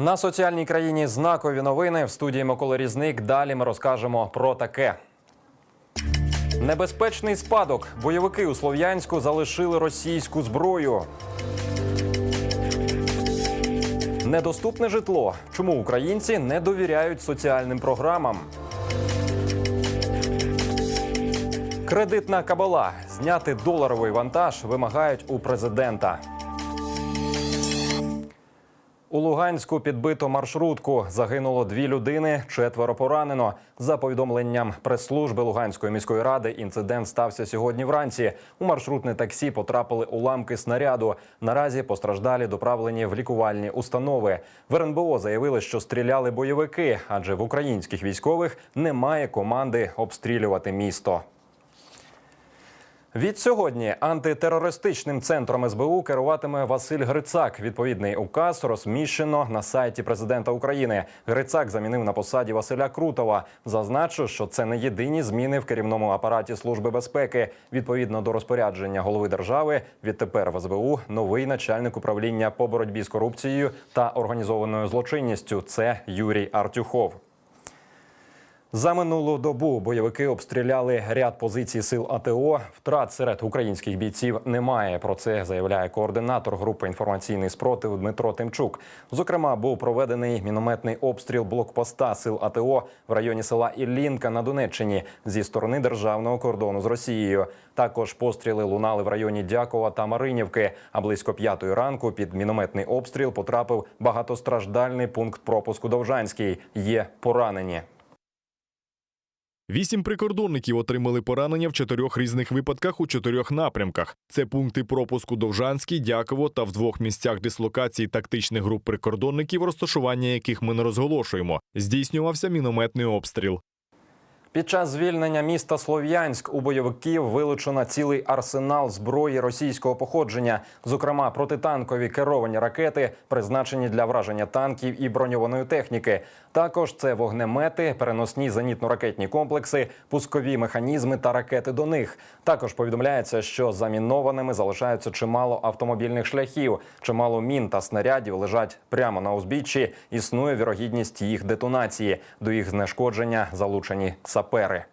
На соціальній країні знакові новини в студії Микола Різник. Далі ми розкажемо про таке. Небезпечний спадок. Бойовики у Слов'янську залишили російську зброю. Недоступне житло. Чому українці не довіряють соціальним програмам? Кредитна кабала. Зняти доларовий вантаж вимагають у президента. У Луганську підбито маршрутку. Загинуло дві людини, четверо поранено. За повідомленням прес-служби Луганської міської ради, інцидент стався сьогодні вранці. У маршрутне таксі потрапили уламки снаряду. Наразі постраждалі доправлені в лікувальні установи. В РНБО заявили, що стріляли бойовики, адже в українських військових немає команди обстрілювати місто. Від сьогодні антитерористичним центром СБУ керуватиме Василь Грицак. Відповідний указ розміщено на сайті президента України. Грицак замінив на посаді Василя Крутова. Зазначу, що це не єдині зміни в керівному апараті служби безпеки. Відповідно до розпорядження голови держави, відтепер в СБУ новий начальник управління по боротьбі з корупцією та організованою злочинністю. Це Юрій Артюхов. За минулу добу бойовики обстріляли ряд позицій сил АТО. Втрат серед українських бійців немає. Про це заявляє координатор групи інформаційний спротив Дмитро Тимчук. Зокрема, був проведений мінометний обстріл блокпоста сил АТО в районі села Іллінка на Донеччині зі сторони державного кордону з Росією. Також постріли лунали в районі Дякова та Маринівки. А близько п'ятої ранку під мінометний обстріл потрапив багатостраждальний пункт пропуску Довжанський. Є поранені. Вісім прикордонників отримали поранення в чотирьох різних випадках у чотирьох напрямках. Це пункти пропуску Довжанський, Дяково та в двох місцях дислокації тактичних груп прикордонників, розташування яких ми не розголошуємо. Здійснювався мінометний обстріл. Під час звільнення міста Слов'янськ у бойовиків вилучено цілий арсенал зброї російського походження, зокрема протитанкові керовані ракети, призначені для враження танків і броньованої техніки. Також це вогнемети, переносні зенітно-ракетні комплекси, пускові механізми та ракети до них. Також повідомляється, що замінованими залишаються чимало автомобільних шляхів, чимало мін та снарядів лежать прямо на узбіччі. Існує вірогідність їх детонації. До їх знешкодження залучені сапери.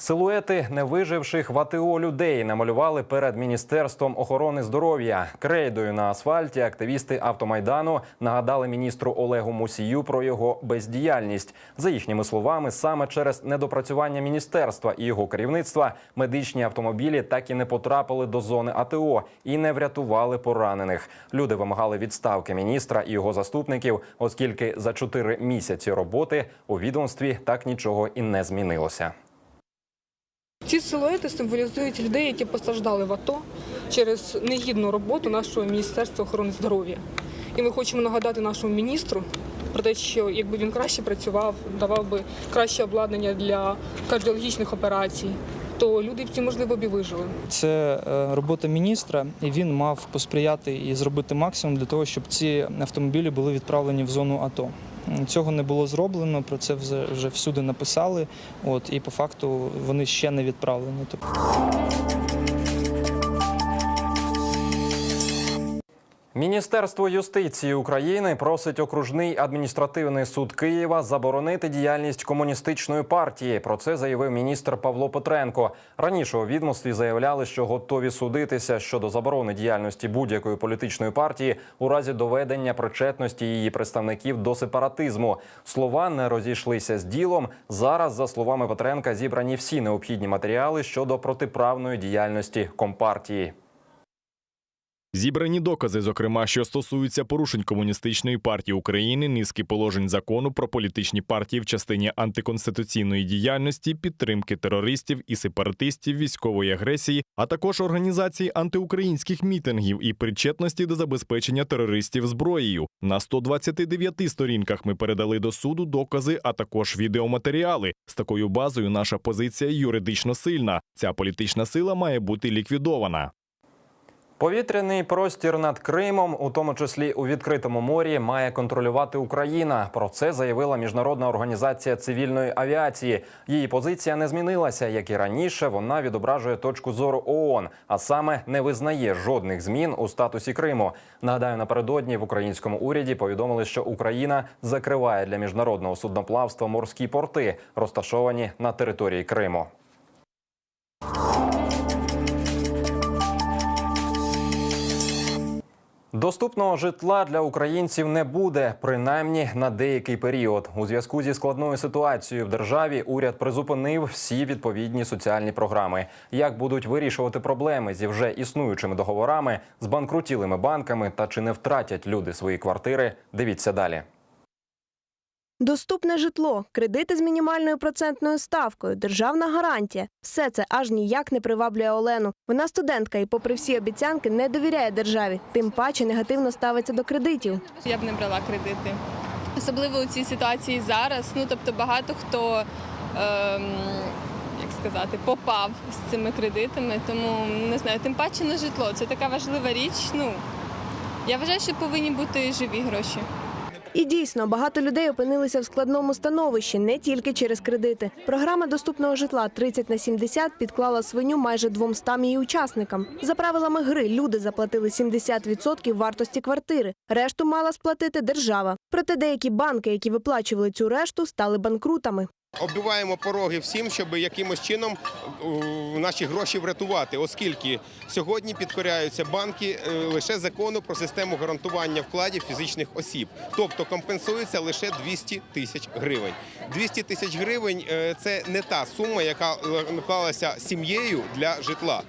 Силуети невиживших в АТО людей намалювали перед міністерством охорони здоров'я. Крейдою на асфальті активісти автомайдану нагадали міністру Олегу Мусію про його бездіяльність. За їхніми словами, саме через недопрацювання міністерства і його керівництва медичні автомобілі так і не потрапили до зони АТО і не врятували поранених. Люди вимагали відставки міністра і його заступників, оскільки за чотири місяці роботи у відомстві так нічого і не змінилося. Ці силуети символізують людей, які постраждали в АТО через негідну роботу нашого Міністерства охорони здоров'я. І ми хочемо нагадати нашому міністру про те, що якби він краще працював, давав би краще обладнання для кардіологічних операцій, то люди в цій можливо б і вижили. Це е, робота міністра, і він мав посприяти і зробити максимум для того, щоб ці автомобілі були відправлені в зону АТО. Цього не було зроблено, про це вже вже всюди написали. От і по факту вони ще не відправлені. Міністерство юстиції України просить окружний адміністративний суд Києва заборонити діяльність комуністичної партії. Про це заявив міністр Павло Петренко. Раніше у відомстві заявляли, що готові судитися щодо заборони діяльності будь-якої політичної партії у разі доведення причетності її представників до сепаратизму. Слова не розійшлися з ділом. Зараз, за словами Петренка, зібрані всі необхідні матеріали щодо протиправної діяльності компартії. Зібрані докази, зокрема, що стосуються порушень комуністичної партії України, низки положень закону про політичні партії в частині антиконституційної діяльності, підтримки терористів і сепаратистів, військової агресії, а також організації антиукраїнських мітингів і причетності до забезпечення терористів зброєю. На 129 сторінках ми передали до суду докази, а також відеоматеріали. З такою базою наша позиція юридично сильна. Ця політична сила має бути ліквідована. Повітряний простір над Кримом, у тому числі у відкритому морі, має контролювати Україна. Про це заявила міжнародна організація цивільної авіації. Її позиція не змінилася, як і раніше. Вона відображує точку зору ООН, а саме не визнає жодних змін у статусі Криму. Нагадаю, напередодні в українському уряді повідомили, що Україна закриває для міжнародного судноплавства морські порти, розташовані на території Криму. Доступного житла для українців не буде, принаймні на деякий період. У зв'язку зі складною ситуацією в державі уряд призупинив всі відповідні соціальні програми. Як будуть вирішувати проблеми зі вже існуючими договорами, з банкрутілими банками та чи не втратять люди свої квартири? Дивіться далі. Доступне житло, кредити з мінімальною процентною ставкою, державна гарантія все це аж ніяк не приваблює Олену. Вона студентка і, попри всі обіцянки, не довіряє державі, тим паче негативно ставиться до кредитів. Я б не брала кредити. Особливо у цій ситуації зараз. Ну тобто багато хто, ем, як сказати, попав з цими кредитами, тому не знаю, тим паче на житло. Це така важлива річ. Ну я вважаю, що повинні бути живі гроші. І дійсно багато людей опинилися в складному становищі не тільки через кредити. Програма доступного житла 30 на 70 підклала свиню майже 200 її учасникам. За правилами гри люди заплатили 70% вартості квартири. Решту мала сплатити держава. Проте деякі банки, які виплачували цю решту, стали банкрутами. Оббиваємо пороги всім, щоб якимось чином е, наші гроші врятувати, оскільки сьогодні підкоряються банки е, лише закону про систему гарантування вкладів фізичних осіб, тобто компенсується лише 200 тисяч гривень. 200 тисяч гривень е, це не та сума, яка наклалася сім'єю для житла.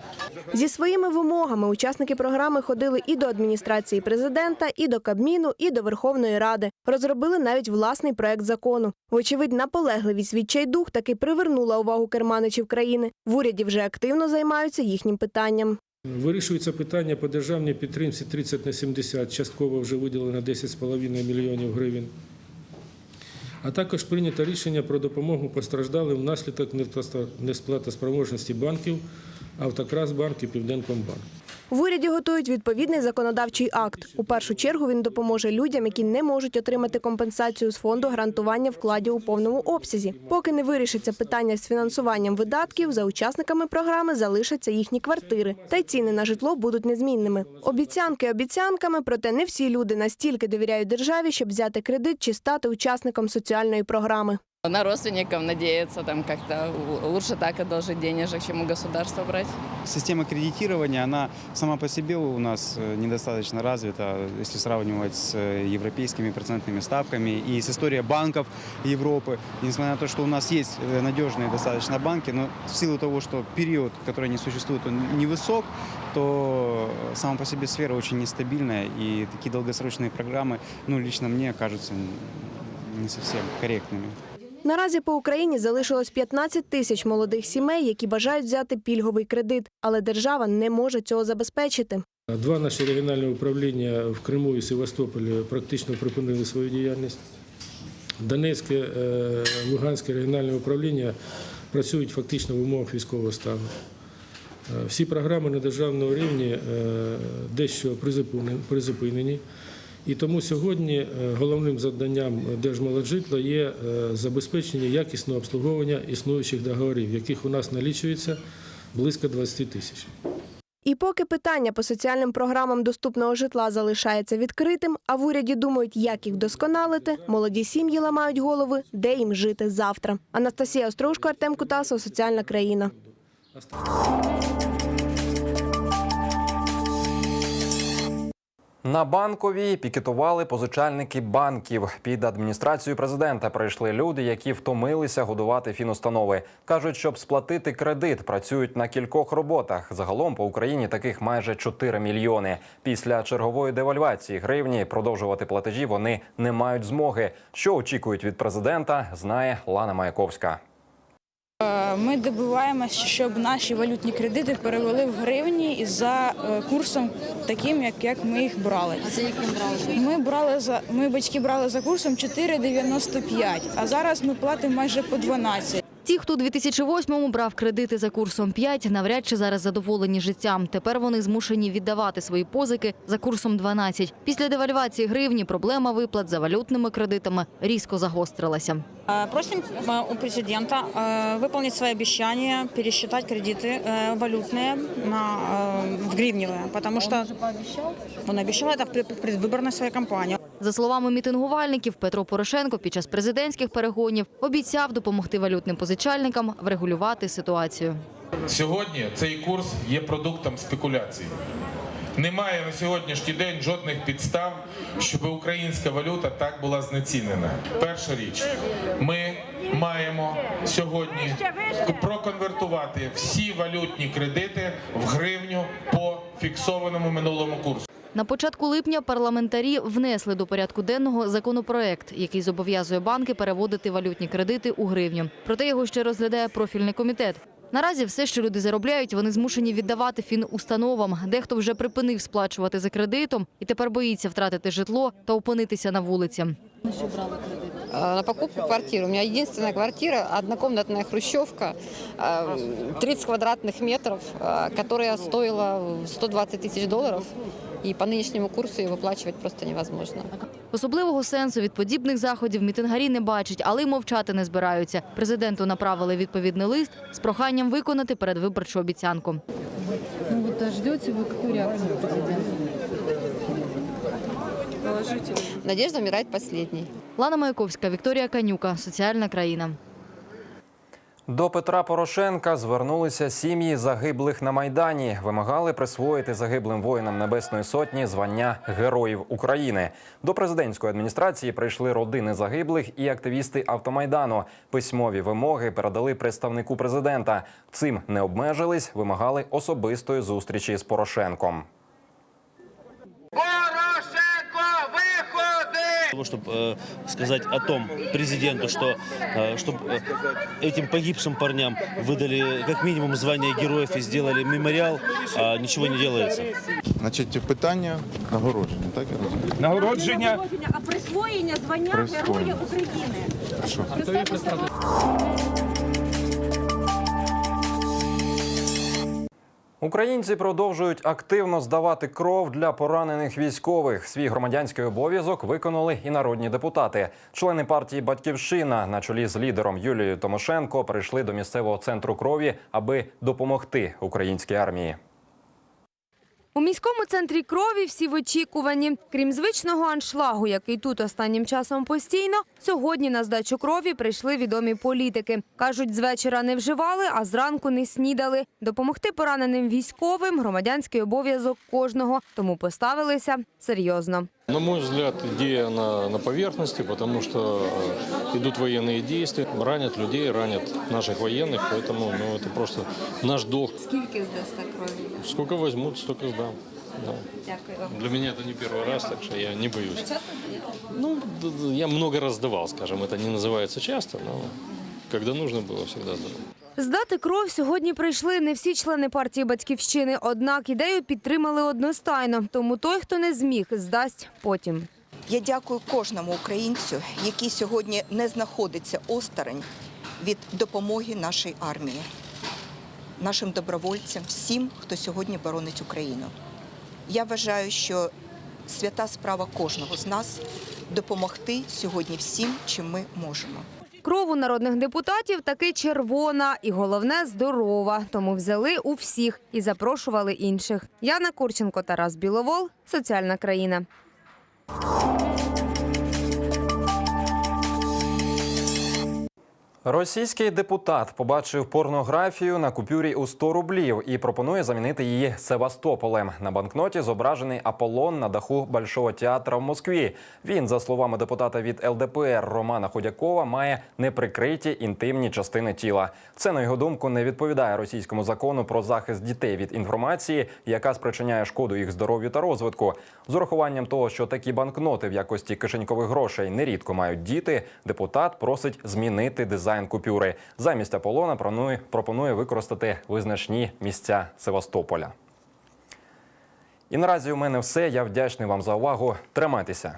Зі своїми вимогами учасники програми ходили і до адміністрації президента, і до Кабміну, і до Верховної Ради. Розробили навіть власний проект закону. Вочевидь, наполегливість відчайдух таки привернула увагу керманичів країни. В уряді вже активно займаються їхнім питанням. Вирішується питання по державній підтримці 30 на 70, частково вже виділено 10,5 мільйонів гривень. А також прийнято рішення про допомогу постраждалим внаслідок несплатоспроможності банків Автокрасбанк і Південкомбанк. В уряді готують відповідний законодавчий акт. У першу чергу він допоможе людям, які не можуть отримати компенсацію з фонду гарантування вкладів у повному обсязі. Поки не вирішиться питання з фінансуванням видатків, за учасниками програми залишаться їхні квартири, та й ціни на житло будуть незмінними. Обіцянки обіцянками, проте не всі люди настільки довіряють державі, щоб взяти кредит чи стати учасником соціальної програми. На родственников надеяться там как-то лучше так одолжить денежек, чем у государства брать. Система кредитирования, она сама по себе у нас э, недостаточно развита, если сравнивать с э, европейскими процентными ставками и с историей банков Европы. Несмотря на то, что у нас есть э, надежные достаточно банки, но в силу того, что период, который они существуют, он невысок, то сама по себе сфера очень нестабильная, и такие долгосрочные программы, ну, лично мне кажутся не совсем корректными. Наразі по Україні залишилось 15 тисяч молодих сімей, які бажають взяти пільговий кредит, але держава не може цього забезпечити. Два наші регіональні управління в Криму і Севастополі практично припинили свою діяльність. Донецьке, е, Луганське регіональне управління працюють фактично в умовах військового стану. Е, Всі програми на державному рівні е, дещо призупинені- призупинені. І тому сьогодні е, головним завданням Держмолоджитла є е, забезпечення якісного обслуговування існуючих договорів, яких у нас налічується близько 20 тисяч. І поки питання по соціальним програмам доступного житла залишається відкритим, а в уряді думають, як їх вдосконалити, молоді сім'ї ламають голови, де їм жити завтра. Анастасія Острушко, Артем Кутасов, Соціальна країна. На банковій пікетували позичальники банків. Під адміністрацією президента прийшли люди, які втомилися годувати фінустанови. кажуть, щоб сплатити кредит, працюють на кількох роботах. Загалом по Україні таких майже 4 мільйони. Після чергової девальвації гривні продовжувати платежі вони не мають змоги. Що очікують від президента, знає Лана Маяковська. Ми добиваємося, щоб наші валютні кредити перевели в гривні і за е, курсом таким, як, як ми їх брали. А за яким брали? Ми брали за ми батьки брали за курсом 4,95, а зараз ми платимо майже по 12. Ті, хто у 2008-му брав кредити за курсом 5, навряд чи зараз задоволені життям. Тепер вони змушені віддавати свої позики за курсом 12. Після девальвації гривні проблема виплат за валютними кредитами різко загострилася. Э, Просим э, у президента э, выполнить свои обещания, пересчитать кредиты э, валютные на, э, в гривневые, потому что он обещал это в пред- в предвыборной своей кампании. За словами мітингувальників, Петро Порошенко під час президентських перегонів обіцяв допомогти валютним позичальникам врегулювати ситуацію. Сьогодні цей курс є продуктом спекуляцій. Немає на сьогоднішній день жодних підстав, щоб українська валюта так була знецінена. Перша річ, ми маємо сьогодні проконвертувати всі валютні кредити в гривню по фіксованому минулому курсу. На початку липня парламентарі внесли до порядку денного законопроект, який зобов'язує банки переводити валютні кредити у гривню. Проте його ще розглядає профільний комітет. Наразі все, що люди заробляють, вони змушені віддавати фінустановам. Дехто вже припинив сплачувати за кредитом і тепер боїться втратити житло та опинитися на вулиці. Э, на покупку квартиры. У меня единственная квартира, однокомнатная хрущевка, э, 30 квадратных метров, э, которая стоила 120 тысяч долларов. И по нынешнему курсу ее выплачивать просто невозможно. Особливого сенсу від подібних заходів мітингарі не бачать, але й мовчати не збираються. Президенту направили відповідний лист з проханням виконати передвиборчу обіцянку. Ну вот ждете вы какую реакцию президента? Надежда умирает последней. Лана Маяковська, Вікторія Канюка, Соціальна країна. До Петра Порошенка звернулися сім'ї загиблих на майдані. Вимагали присвоїти загиблим воїнам Небесної Сотні звання Героїв України. До президентської адміністрації прийшли родини загиблих і активісти автомайдану. Письмові вимоги передали представнику президента. Цим не обмежились, вимагали особистої зустрічі з Порошенком. того, чтобы э, сказать о том президенту, что э, чтобы э, этим погибшим парням выдали как минимум звание героев и сделали мемориал, а ничего не делается. Значить, питання нагородження, так я розумію? Нагородження, а присвоєння звання Присвоєння. Героя України. Що? Українці продовжують активно здавати кров для поранених військових. Свій громадянський обов'язок виконали і народні депутати. Члени партії Батьківщина на чолі з лідером Юлією Томошенко прийшли до місцевого центру крові, аби допомогти українській армії. У міському центрі крові всі в очікуванні. Крім звичного аншлагу, який тут останнім часом постійно, сьогодні на здачу крові прийшли відомі політики. Кажуть, з вечора не вживали, а зранку не снідали. Допомогти пораненим військовим громадянський обов'язок кожного, тому поставилися серйозно. На мой взгляд, идея на, на поверхности, потому что э, идут военные действия, ранят людей, ранят наших военных, поэтому ну, это просто наш долг. Скільки здасте крові? Сколько возьмут, столько сдам. Да. Дякую. Для меня это не первый раз, так что я не боюсь. Ну, д- д- я много раз сдавал, скажем, это не называется часто, но когда нужно было, всегда сдавал. Здати кров сьогодні прийшли не всі члени партії батьківщини, однак ідею підтримали одностайно. Тому той, хто не зміг, здасть потім. Я дякую кожному українцю, який сьогодні не знаходиться осторонь від допомоги нашій армії, нашим добровольцям, всім, хто сьогодні боронить Україну. Я вважаю, що свята справа кожного з нас допомогти сьогодні всім, чим ми можемо. Кров у народних депутатів таки червона і головне здорова. Тому взяли у всіх і запрошували інших. Яна Курченко, Тарас Біловол, соціальна країна. Російський депутат побачив порнографію на купюрі у 100 рублів і пропонує замінити її Севастополем. На банкноті зображений Аполлон на даху Большого театра в Москві. Він, за словами депутата від ЛДПР Романа Ходякова, має неприкриті інтимні частини тіла. Це, на його думку, не відповідає російському закону про захист дітей від інформації, яка спричиняє шкоду їх здоров'ю та розвитку. З урахуванням того, що такі банкноти в якості кишенькових грошей нерідко мають діти, депутат просить змінити дизайн купюри. Замість Аполлона пропонує використати визначні місця Севастополя. І наразі у мене все. Я вдячний вам за увагу. Тримайтеся.